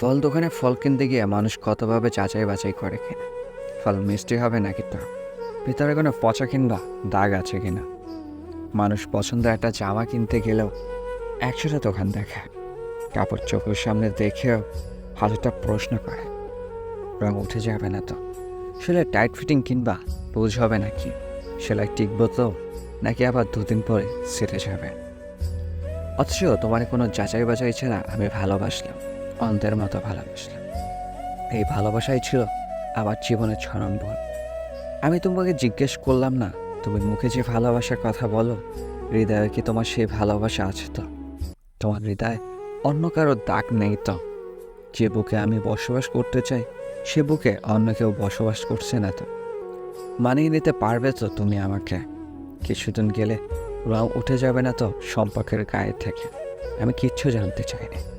ফল দোকানে ফল কিনতে গিয়ে মানুষ কতভাবে যাচাই বাছাই করে কিনা। ফল মিষ্টি হবে নাকি টক ভিতরে কোনো পচা কিংবা দাগ আছে কিনা? মানুষ পছন্দের একটা জামা কিনতে গেলেও একশোটা দোকান দেখে। কাপড় চোখের সামনে দেখেও হাজারটা প্রশ্ন করে। রং উঠে যাবে না তো? সেলাই টাইট ফিটিং কিংবা বুঝ হবে নাকি? সেলাই টিকবো তো? নাকি আবার দুদিন পরে সেরে যাবে? অথচ তোমার কোনো যাচাই বাছাই ছাড়া আমি ভালোবাসলাম। অন্ধের মতো ভালোবাসলাম। এই ভালোবাসাই ছিল আমার জীবনের ছড়ন বল আমি তোমাকে জিজ্ঞেস করলাম না, তুমি মুখে যে ভালোবাসার কথা বলো, হৃদয়ে কি তোমার সেই ভালোবাসা আছে তো? তোমার হৃদয়ে অন্য কারোর দাগ নেই তো? যে বুকে আমি বসবাস করতে চাই, সে বুকে অন্য কেউ বসবাস করছে না তো? মানিয়ে নিতে পারবে তো তুমি আমাকে? কিছুদিন গেলে রং উঠে যাবে না তো সম্পর্কের গায়ে থেকে? আমি কিচ্ছু জানতে চাইনি।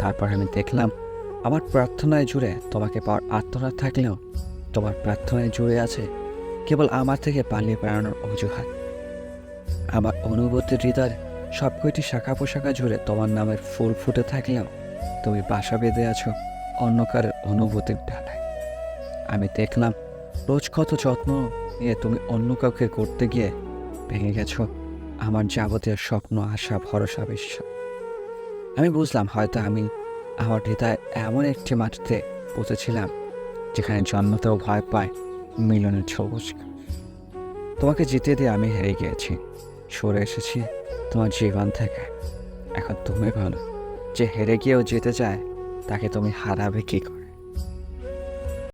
তারপর আমি দেখলাম, আমার প্রার্থনায় জুড়ে তোমাকে পাওয়ার আত্মনাথ থাকলেও তোমার প্রার্থনায় জুড়ে আছে কেবল আমার থেকে পালিয়ে বেড়ানোর অজুহাত। আমার অনুভূতির হৃদয়ের সব কয়টি শাখা পোশাখা জুড়ে তোমার নামের ফুল ফুটে থাকলেও তুমি বাসা বেঁধে আছো অন্য অনুভূতির ডালায় আমি দেখলাম, রোজ কত যত্ন নিয়ে তুমি অন্য কাউকে করতে গিয়ে ভেঙে গেছো। আমার যাবতীয় স্বপ্ন, আশা, ভরসা, বিশ্বাস। আমি বুঝলাম হয়তো আমি আমার হৃদয় এমন একটি মাটিতে পৌঁছেছিলাম যেখানে জন্মতেও ভয় পায় মিলনের সবুজ। তোমাকে জিতে দিয়ে আমি হেরে গিয়েছি। সরে এসেছি তোমার জীবন থেকে। এখন তুমি বলো, যে হেরে গিয়েও যেতে চায়, তাকে তুমি হারাবে কী করে?